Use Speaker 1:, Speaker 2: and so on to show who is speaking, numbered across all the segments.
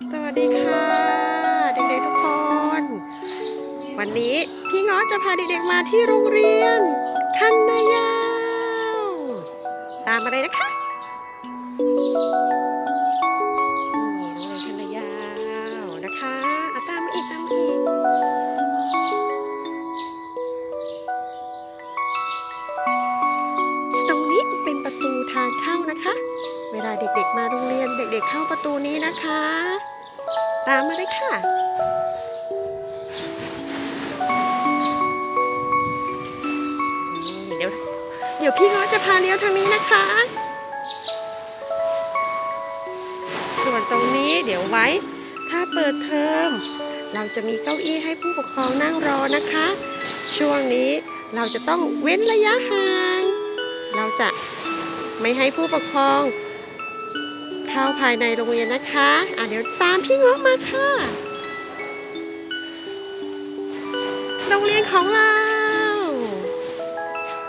Speaker 1: สวัสดีค่ะ เด็กๆทุกคน วันนี้พี่ง้อจะพาเด็กๆมาที่โรงเรียนคันนายาว ตามมาเลยนะคะ เข้าประตูนี้นะคะ ตามมาเลยค่ะ เดี๋ยวเดี๋ยวพี่ง้อจะพาเลี้ยวทางนี้นะคะ ส่วนตรงนี้เดี๋ยวไว้ ถ้าเปิดเทอมเราจะมีเก้าอี้ให้ผู้ปกครองนั่งรอนะคะ ช่วงนี้เราจะต้องเว้นระยะห่าง เราจะไม่ให้ผู้ปกครอง เข้าภายในโรงเรียนนะคะ อะเดี๋ยวตามพี่เงาะมาค่ะ โรงเรียนของเรา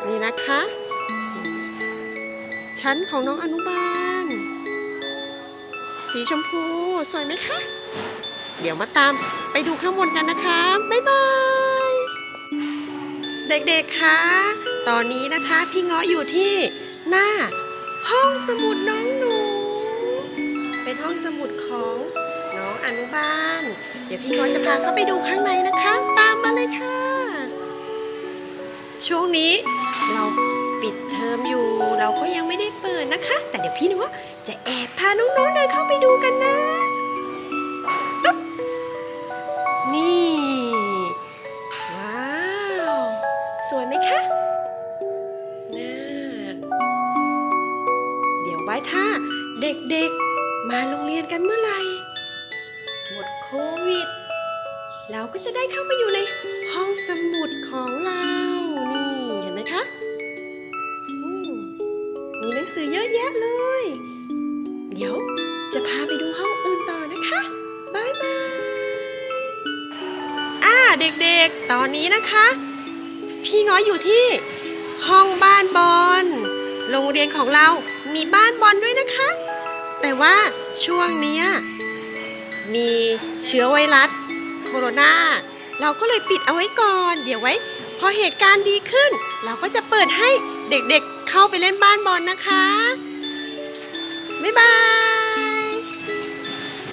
Speaker 1: นี่นะคะ ชั้นของน้องอนุบาล สีชมพูสวยไหมคะ เดี๋ยวมาตามไปดูข้างบนกันนะคะ บ๊ายบาย เด็กๆ คะ ตอนนี้นะคะพี่เงาะอยู่ที่หน้าห้องสมุดน้องหนู สมุดของน้องอนุบาล เดี๋ยวพี่เงาะจะพาเข้าไปดูข้างในนะคะ ตามมาเลยค่ะ ช่วงนี้เราปิดเทอมอยู่ เราก็ยังไม่ได้เปิดนะคะ แต่เดี๋ยวพี่เงาะจะแอบพาน้องๆเดินเข้าไปดูกันนะนี่ ว้าว สวยไหมคะน่าเดี๋ยวไว้ถ้าเด็กๆ มาโรงเรียนกันเมื่อไหร่ หมดโควิด เราก็จะได้เข้ามาอยู่ในห้องสมุดของเรา นี่เห็นไหมคะมมีหนังสือเยอะแยะเลย เดี๋ยวจะพาไปดูห้องอื่นต่อนะคะบายบาย อ่าเด็กๆ ตอนนี้นะคะ พี่ง้อยอยู่ที่ห้องบ้านบอล โรงเรียนของเรามีบ้านบอลด้วยนะคะ แต่ว่าช่วงเนี้ยมีเชื้อไวรัสโคโรนาเราก็เลยปิดเอาไว้ก่อน เดี๋ยวไว้ พอเหตุการณ์ดีขึ้น เราก็จะเปิดให้เด็กๆเข้าไปเล่นบ้านบอลนะคะ บ๊ายบาย